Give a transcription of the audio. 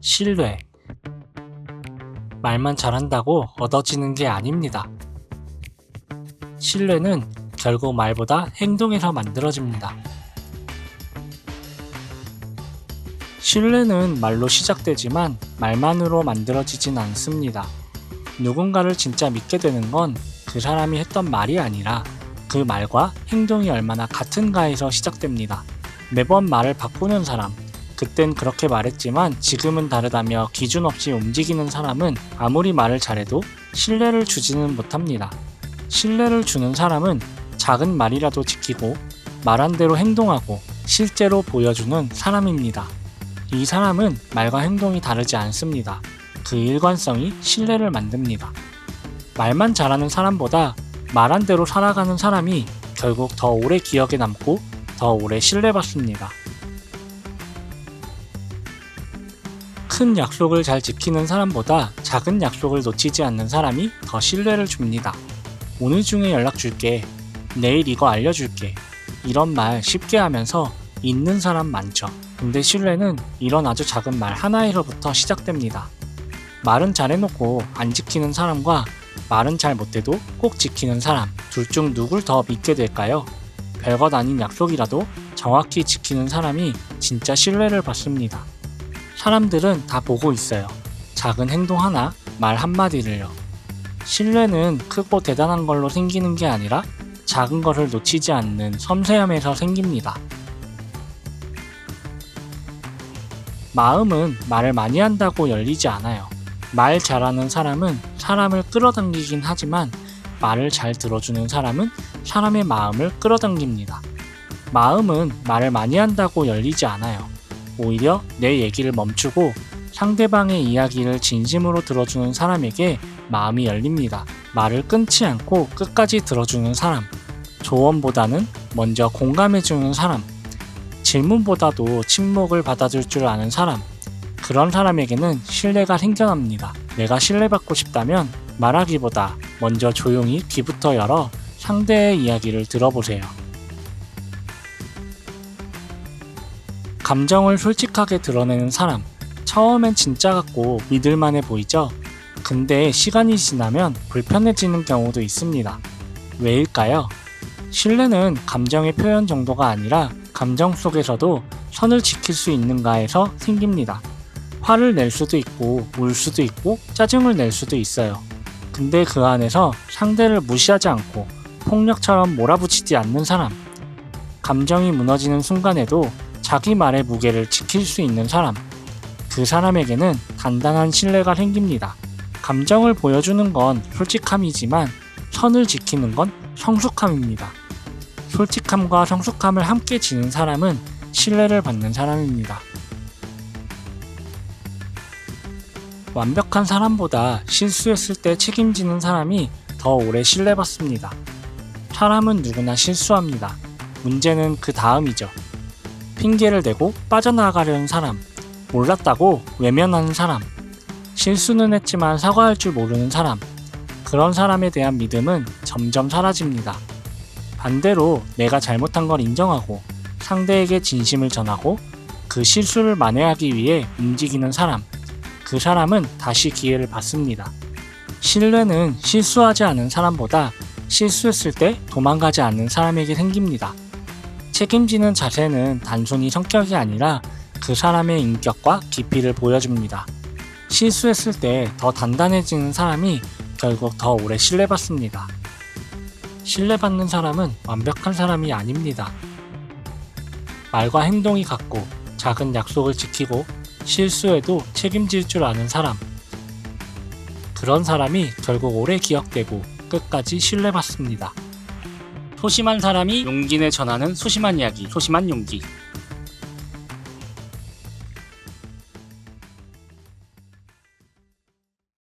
신뢰. 말만 잘한다고 얻어지는 게 아닙니다. 신뢰는 결국 말보다 행동에서 만들어집니다. 신뢰는 말로 시작되지만 말만으로 만들어지진 않습니다. 누군가를 진짜 믿게 되는 건 그 사람이 했던 말이 아니라 그 말과 행동이 얼마나 같은가에서 시작됩니다. 매번 말을 바꾸는 사람, 그땐 그렇게 말했지만 지금은 다르다며 기준 없이 움직이는 사람은 아무리 말을 잘해도 신뢰를 주지는 못합니다. 신뢰를 주는 사람은 작은 말이라도 지키고 말한 대로 행동하고 실제로 보여주는 사람입니다. 이 사람은 말과 행동이 다르지 않습니다. 그 일관성이 신뢰를 만듭니다. 말만 잘하는 사람보다 말한 대로 살아가는 사람이 결국 더 오래 기억에 남고 더 오래 신뢰받습니다. 큰 약속을 잘 지키는 사람보다 작은 약속을 놓치지 않는 사람이 더 신뢰를 줍니다. 오늘 중에 연락 줄게. 내일 이거 알려줄게. 이런 말 쉽게 하면서 잊는 사람 많죠. 근데 신뢰는 이런 아주 작은 말 하나에서부터 시작됩니다. 말은 잘 해놓고 안 지키는 사람과 말은 잘 못해도 꼭 지키는 사람, 둘 중 누굴 더 믿게 될까요? 별것 아닌 약속이라도 정확히 지키는 사람이 진짜 신뢰를 받습니다. 사람들은 다 보고 있어요. 작은 행동 하나, 말 한마디를요. 신뢰는 크고 대단한 걸로 생기는 게 아니라 작은 것을 놓치지 않는 섬세함에서 생깁니다. 마음은 말을 많이 한다고 열리지 않아요. 말 잘하는 사람은 사람을 끌어당기긴 하지만 말을 잘 들어주는 사람은 사람의 마음을 끌어당깁니다. 마음은 말을 많이 한다고 열리지 않아요. 오히려 내 얘기를 멈추고 상대방의 이야기를 진심으로 들어주는 사람에게 마음이 열립니다. 말을 끊지 않고 끝까지 들어주는 사람. 조언보다는 먼저 공감해주는 사람. 질문보다도 침묵을 받아줄 줄 아는 사람. 그런 사람에게는 신뢰가 생겨납니다. 내가 신뢰받고 싶다면 말하기보다 먼저 조용히 귀부터 열어 상대의 이야기를 들어보세요. 감정을 솔직하게 드러내는 사람. 처음엔 진짜 같고 믿을만해 보이죠? 근데 시간이 지나면 불편해지는 경우도 있습니다. 왜일까요? 신뢰는 감정의 표현 정도가 아니라 감정 속에서도 선을 지킬 수 있는가에서 생깁니다. 화를 낼 수도 있고 울 수도 있고 짜증을 낼 수도 있어요. 근데 그 안에서 상대를 무시하지 않고 폭력처럼 몰아붙이지 않는 사람. 감정이 무너지는 순간에도 자기 말의 무게를 지킬 수 있는 사람. 그 사람에게는 단단한 신뢰가 생깁니다. 감정을 보여주는 건 솔직함이지만 선을 지키는 건 성숙함입니다. 솔직함과 성숙함을 함께 지닌 사람은 신뢰를 받는 사람입니다. 완벽한 사람보다 실수했을 때 책임지는 사람이 더 오래 신뢰받습니다. 사람은 누구나 실수합니다. 문제는 그 다음이죠. 핑계를 대고 빠져나가려는 사람, 몰랐다고 외면하는 사람, 실수는 했지만 사과할 줄 모르는 사람, 그런 사람에 대한 믿음은 점점 사라집니다. 반대로 내가 잘못한 걸 인정하고 상대에게 진심을 전하고 그 실수를 만회하기 위해 움직이는 사람, 그 사람은 다시 기회를 받습니다. 신뢰는 실수하지 않은 사람보다 실수했을 때 도망가지 않는 사람에게 생깁니다. 책임지는 자세는 단순히 성격이 아니라 그 사람의 인격과 깊이를 보여줍니다. 실수했을 때 더 단단해지는 사람이 결국 더 오래 신뢰받습니다. 신뢰받는 사람은 완벽한 사람이 아닙니다. 말과 행동이 같고 작은 약속을 지키고 실수에도 책임질 줄 아는 사람. 그런 사람이 결국 오래 기억되고 끝까지 신뢰받습니다. 소심한 사람이 용기 내 전하는 소심한 이야기, 소심한 용기.